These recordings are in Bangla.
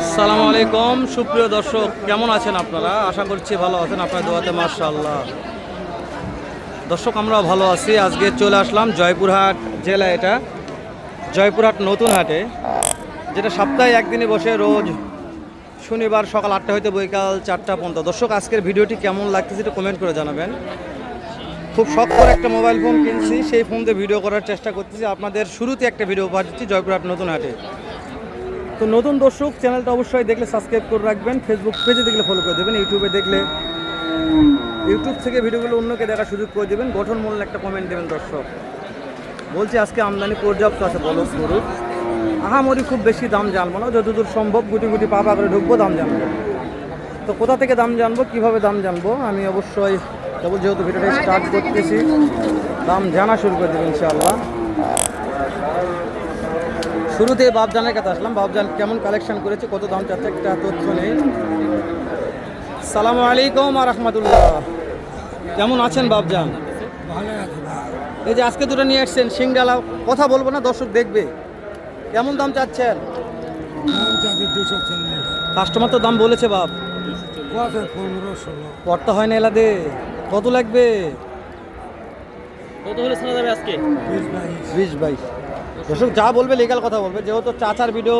আসসালামু আলাইকুম। সুপ্রিয় দর্শক, কেমন আছেন আপনারা? আশা করছি ভালো আছেন। আপনার দোয়াতে মার্শাল্লাহ দর্শক, আমরা ভালো আছি। আজকে চলে আসলাম জয়পুরহাট জেলা এটা। জয়পুরহাট নতুন হাটে, যেটা সপ্তাহে একদিনে বসে, রোজ শনিবার সকাল আটটা হইতে বৈকাল চারটা পর্যন্ত। দর্শক, আজকের ভিডিওটি কেমন লাগতেছে একটু কমেন্ট করে জানাবেন। খুব শখ করে একটা মোবাইল ফোন কিনছি, সেই ফোন দিয়ে ভিডিও করার চেষ্টা করতেছি। আপনাদের শুরুতে একটা ভিডিও উপহার দিচ্ছি জয়পুরহাট নতুন হাটে। তো নতুন দর্শক, চ্যানেলটা অবশ্যই দেখলে সাবস্ক্রাইব করে রাখবেন। ফেসবুক পেজে দেখলে ফলো করে দেবেন ইউটিউবে দেখলে ইউটিউব থেকে ভিডিওগুলো অন্যকে দেখার সুযোগ করে দেবেন, গঠনমূলক একটা কমেন্ট দেবেন দর্শক। বলছি আজকে আমদানি পর্যাপ্ত আছে বলো গরু। আহামরি খুব বেশি দাম জানব না, যতদূর সম্ভব গুটি গুটি পাপা করে ঢুকবো, দাম জানব। তো কোথা থেকে দাম জানব, কীভাবে দাম জানব, আমি অবশ্যই যেহেতু ভিডিওটা স্টার্ট করতেছি, দাম জানা শুরু করে দেবো, ইনশাআল্লাহ। শুরুতে বাবজানের কাছে আসলাম। বাবজান কেমন কালেকশন করেছে কত দাম চাচ্ছে একটা তথ্য নেই। সালামু আলাইকুম আর রহমতুল্লাহ। কেমন আছেন বাবজান এই যে আজকে দুটো নিয়ে আসছেন সিংডালা কথা বলব না দর্শক দেখবে। কেমন দাম চাচ্ছেন? কাস্টমার তো দাম বলেছে বাপ। পড়তে হয় না এলাদে। কত লাগবে? কত হলে শোনা যাবে আজকে? বিশ বাইশ। বিশ বাইশ। দর্শক যা বলবে লিগাল কথা বলবে। যেহেতু চাচার ভিডিও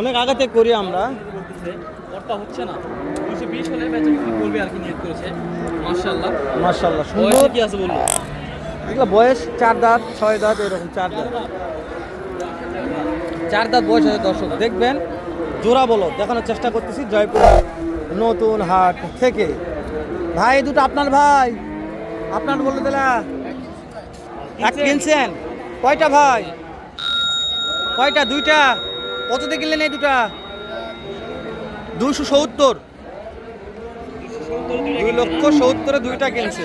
অনেক আগে থেকে করি আমরা। হচ্ছে না। দুশো বিশ হলে বেচা করবে আর কি নিয়োগ করেছে? মার্শাল্লাহ মার্শাল্লাহ বয়সে সুন্দর। কি আছে বলল এগুলো বয়স চার দাঁত ছয় দাঁত এরকম চার দাঁত। চার দাঁত বয়স আছে দর্শক দেখবেন জোড়া বলো দেখানোর চেষ্টা করতেছি জয়পুর নতুন হাট থেকে। ভাই দুটো আপনার ভাই। আপনার বলে দিলা। এক কিনছেন? কয়টা ভাই? কয়টা? দুইটা। কত দিয়ে কিনলেন এই দুটা? দুশো সত্তর। দুই লক্ষ সত্তরে দুইটা কিনছে।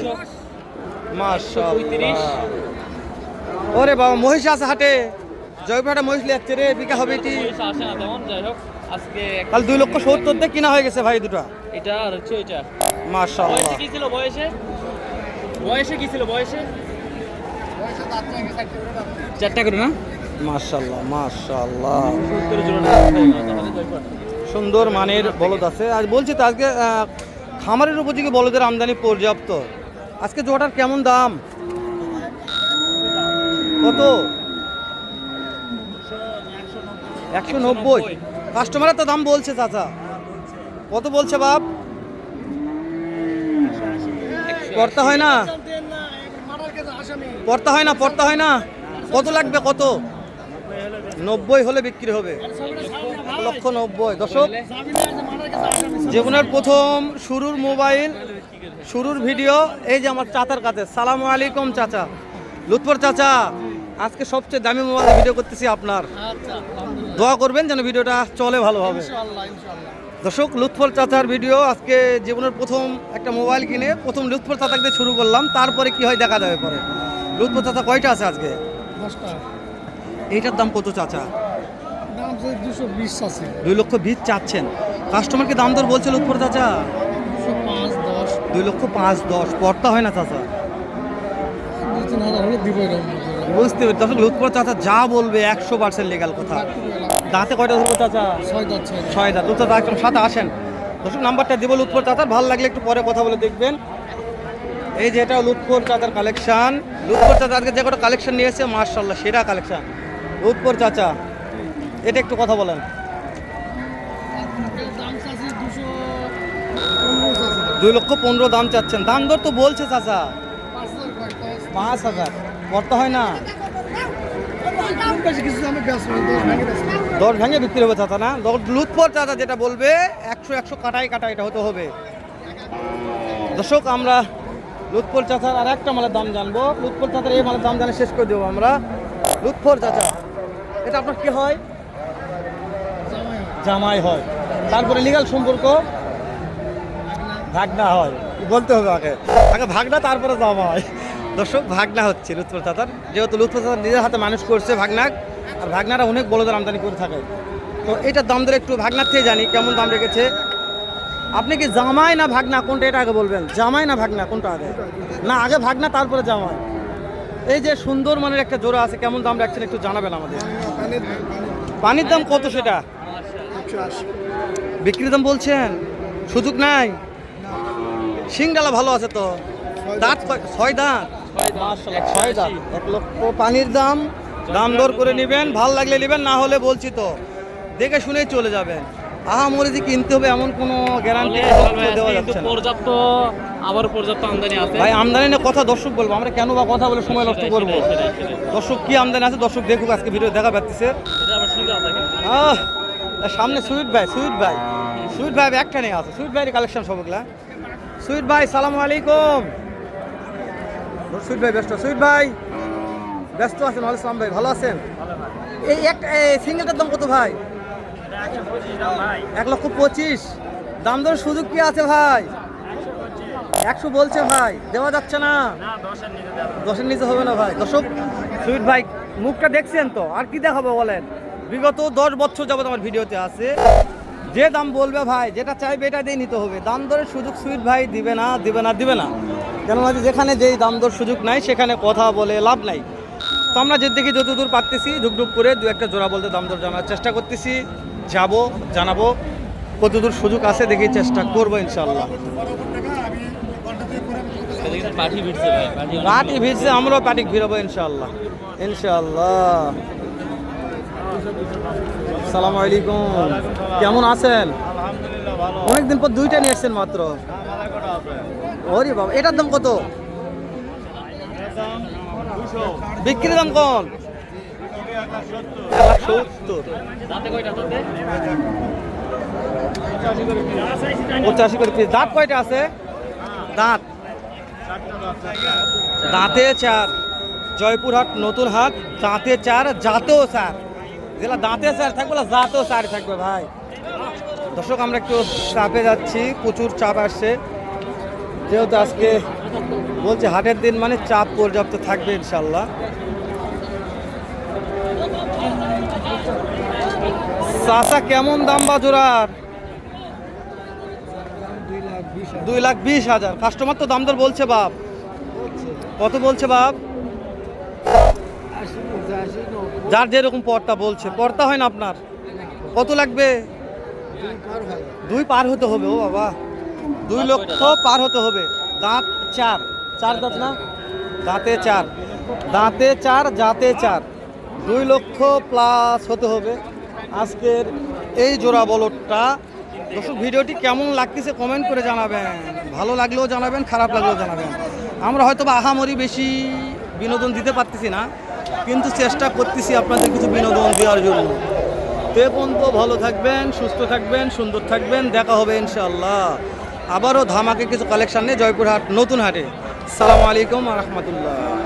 ওরে বাবা মহিষ আছে হাটে। জয়পুরহাটে মহিষ লিয়াচ্ছে রে বিকা হবে এটি কাল দুই লক্ষ সত্তর দিয়ে কিনা হয়ে গেছে ভাই দুটা। এটা আর হচ্ছে ওইটা। মাশাআল্লাহ। বয়সে কি ছিল বয়সে? বয়সে কি ছিল বয়সে? চারটা করে না? তাহলে জয়পুরহাট। সুন্দর মানের বলদ আছে। আর বলছি তো আজকে খামারের উপযোগী বলদের আমদানি পর্যাপ্ত। আজকে জোয়াটার কেমন দাম? কত? একশো নব্বই। কাস্টমারের তো দাম বলছে, চাচা। কত বলছে বাপ? পড়তে হয় না? পড়তে হয় না, পড়তে হয় না। কত লাগবে কত? নব্বই হলে বিক্রি হবে। লক্ষ নব্বই। দশক জীবনের প্রথম শুরুর মোবাইল শুরুর ভিডিও এই যে আমার চাচার কাছে। সালাম আলাইকুম চাচা। লুৎফর চাচা আজকে সবচেয়ে দামি মোবাইল ভিডিও করতেছি আপনার। দোয়া করবেন যেন ভিডিওটা চলে ভালোভাবে দর্শক লুৎফর চাচার ভিডিও আজকে জীবনের প্রথম একটা মোবাইল কিনে প্রথম লুৎফর চাচাকে শুরু করলাম। তারপরে কি হয় দেখা যাবে পরে। লুৎফর চাচা কয়টা আছে আজকে? দশটা। এইটার দাম কত চাচা? দাম দুশো বিশ আছে। দুই লক্ষ বিশ চাচ্ছেন। কাস্টমারকে দাম দর বলছে লুৎফর চাচা? দুই লক্ষ পাঁচ দশ। পড়তা হয় না চাচা? বুঝতে পারি দর্শক লুৎফর চাচা যা বলবে একশো পার্সেন্ট লিগাল কথা। দাঁতে কয়টা ধরবো চাচা? ছয় দশ ছয় দাঁত। লুৎফর একদম সাথে আসেন। দর্শক নাম্বারটা দিব লুৎফর চাচার। ভালো লাগলে একটু পরে কথা বলে দেখবেন। এই যে এটা লুৎফর চাচার কালেকশন লুৎফর চাচা আজকে যে কটা কালেকশন নিয়েছে মার্শাল্লাহ সেরা কালেকশন লুৎফর চাচা, এটা একটু কথা বলেন। দুই লক্ষ পনেরো দাম চাচ্ছেন। দাম দর তো বলছে চাচা। পাঁচ হাজার। পড়তে হয় না? দশ ভেঙে বিক্রি হবে চাচা, না? দশ লুৎফর চাচা যেটা বলবে, একশো একশো কাটাই কাটাই এটা হতে হবে। দর্শক, আমরা লুৎফর চাচার আর একটা মালের দাম জানব। লুৎফর চাচার এই মালের দাম জানে শেষ করে দেবো আমরা। লুৎফর চাচা। এটা আপনার কি হয়? জামাই হয়। তারপরে লিগাল সম্পর্ক? ভাগনা হয়। বলতে হবে আগে? আগে ভাগনা, তারপরে জামাই। দর্শক, ভাগনা হচ্ছে লুৎফর চাচার। যেহেতু লুৎফর চাচার নিজের হাতে মানুষ করছে ভাগনাক আর ভাগনারা অনেক বড়দের আমদানি করে থাকে। তো এটার দাম ধরে একটু ভাগনার থেকে জানি, কেমন দাম রেখেছে? আপনি কি জামাই না ভাগনা? কোনটা এটা আগে বলবেন? জামাই না ভাগনা? কোনটা আগে? না, আগে ভাগনা, তারপরে জামাই। এই যে সুন্দর মানের একটা জোড়া আছে কেমন দাম রাখছেন একটু জানাবেন আমাদের? পানির দাম কত সেটা? একশো আশি বিক্রি দাম বলছেন? সুযোগ নাই? সিংডালা ভালো আছে তো। দাঁত ছয় দাঁত? ছয় দাঁত। এক লক্ষ পানির দাম। দাম দর করে নেবেন ভালো লাগলে নেবেন না হলে বলছি তো। দেখে শুনেই চলে যাবেন। আহা মরে যে কিনতে হবে এমন কোনো গ্যারান্টি দেওয়া যাচ্ছে পর্যাপ্ত আবার পর্যাপ্ত আমদানি আছে? ভাই আমদানি নিয়ে কথা দর্শক বলব। আমরা কেন বা কথা বলে সময় নষ্ট করব। দর্শক কি আমদানি আছে? দর্শক দেখুক আজকে ভিডিও দেখা পাচ্ছে। এটা আবার সুবিধা থাকে আহ সামনে সুইট ভাই সুইট ভাই। সুইট ভাই একটা নেই আছে সুইট ভাইয়ের কালেকশন সবগুলা সুইট ভাই সালাম আলাইকুম। সুইট ভাই ব্যস্ত। সুইট ভাই ব্যস্ত আছেন ওয়ালাইকুম সালাম ভাই ভালো আছেন? এই একটা সিঙ্গেলটার দাম কত ভাই। এক লক্ষ পঁচিশ। দাম দর সুযোগ কি আছে ভাই? একশো বলছে ভাই দেওয়া যাচ্ছে না। দশের নিচে হবে না ভাই। দর্শক সুইট ভাই মুখটা দেখছেন তো? আর কি দেখাবো বলেন? বিগত দশ বছর যাবত আমার ভিডিওতে আছে। যে দাম বলবে ভাই যেটা চাইবে এটা দিয়ে নিতে হবে। দাম দরের সুযোগ সুইট ভাই দিবে না দিবে না দিবে না। কেননা যেখানে যেই দাম দর সুযোগ নাই সেখানে কথা বলে লাভ নাই। তো আমরা যে দেখি যতদূর পারতেছি ঢুকঢুক করে দু একটা জোড়া বলতে দাম দর জানার চেষ্টা করতেছি। যাব জানাব। কতদূর সুযোগ আছে দেখি চেষ্টা করব ইনশাল্লাহ পাঠি ভিড়ছে আমরাও পাটি ভিড়াবো ইনশাল্লাহ ইনশাল্লাহ সালাম আলাইকুম। কেমন আছেন? অনেকদিন পর দুইটা নিয়ে এসছেন মাত্র। ওরে বাবা, এটার দাম কত? বিক্রির দাম কোন পঁচাশি করে পিস দাঁত কয়টা আছে? দাঁত। দাঁতে চার, জয়পুরহাট নতুন হাট দাঁতে চার, জাতেও চার। যেগুলো দাঁতে চার থাকবে না চার থাকবে ভাই। দর্শক, আমরা একটু চাপে যাচ্ছি, প্রচুর চাপ আসছে। যেহেতু আজকে বলছে হাটের দিন মানে চাপ পর্যাপ্ত থাকবে ইনশাল্লাহ চাচা, কেমন দাম বা জোড়ার দুই লাখ বিশ হাজার। কাস্টমার তো দাম দর বলছে বাপ। কত বলছে বাপ? যার যেরকম পরটা বলছে। পরটা হয় না আপনার? কত লাগবে? দুই পার দুই পার হতে হবে, ও বাবা। দুই লক্ষ পার হতে হবে। দাঁত চার। চার দাঁত না? দাঁতে চার। দাঁতে চার, জাতে চার। দুই লক্ষ প্লাস হতে হবে। আজকের এই জোড়া বলটটা দর্শক, ভিডিওটি কেমন লাগতেছে কমেন্ট করে জানাবেন। ভালো লাগলেও জানাবেন, খারাপ লাগলেও জানাবেন। আমরা হয়তো বা আহামরি বেশি বিনোদন দিতে পারতেছি না, কিন্তু চেষ্টা করতেছি আপনাদের কিছু বিনোদন দেওয়ার জন্য। তে পর্যন্ত ভালো থাকবেন, সুস্থ থাকবেন, সুন্দর থাকবেন। দেখা হবে ইনশাল্লাহ আবারও ধামাকে কিছু কালেকশন নিয়ে জয়পুরহাট, নতুন হাটে। সালামু আলাইকুম রহমতুল্লাহ।